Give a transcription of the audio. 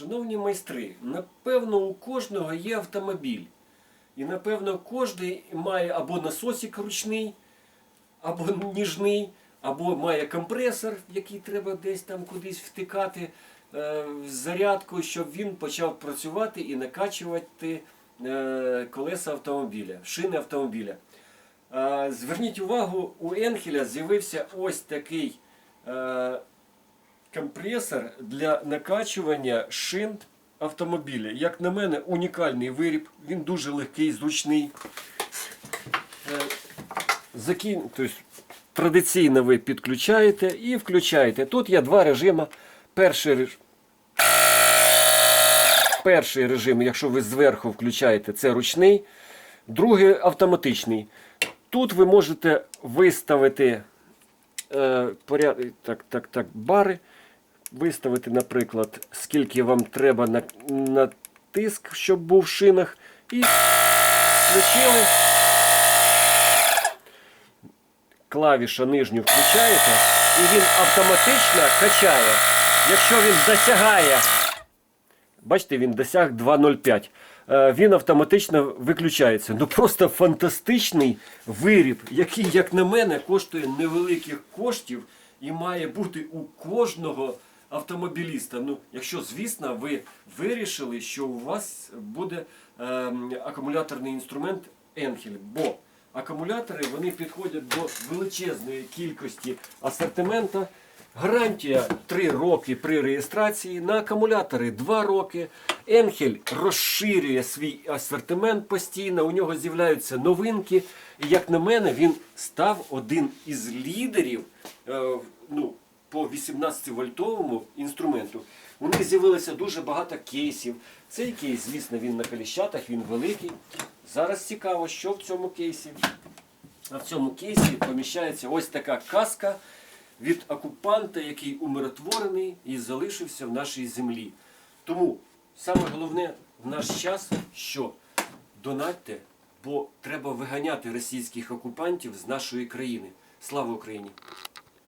Шановні майстри, напевно, у кожного є автомобіль. І напевно кожен має або насосик ручний, або ніжний, або має компресор, який треба десь там кудись втикати е, зарядку, щоб він почав працювати і накачувати е, колеса автомобіля, шини автомобіля. Е, зверніть увагу, у Енхеля з'явився ось такий е, компресор для накачування шин автомобіля. Як на мене, унікальний виріб, він дуже легкий, зручний. Е, Закін... тобто, традиційно ви підключаєте і включаєте. Тут є два режими. Перший режим. Перший режим, якщо ви зверху включаєте, це ручний, другий автоматичний. Тут ви можете виставити е, поряд... так, так, так, бари, виставити, наприклад, скільки вам треба на, на тиск, щоб був в шинах, і включили. Клавіша нижню включаєте, і він автоматично качає. Якщо він досягає, бачите, він досяг 2.05, е, він автоматично виключається. Ну просто фантастичний виріб, який, як на мене, коштує невеликих коштів і має бути у кожного автомобіліста. Ну, якщо, звісно, ви вирішили, що у вас буде ем, акумуляторний інструмент Енхель. Бо акумулятори вони підходять до величезної кількості асортимента. Гарантія 3 роки при реєстрації, на акумулятори 2 роки. Енхель розширює свій асортимент постійно, у нього з'являються новинки. І як на мене, він став один із лідерів е, ну, по 18-вольтовому інструменту. У них з'явилося дуже багато кейсів. Цей кейс, звісно, він на коліщатах, він великий. Зараз цікаво, що в цьому кейсі. А в цьому кейсі поміщається ось така каска від окупанта, який умиротворений і залишився в нашій землі. Тому саме головне в наш час, що донатьте, бо треба виганяти російських окупантів з нашої країни. Слава Україні!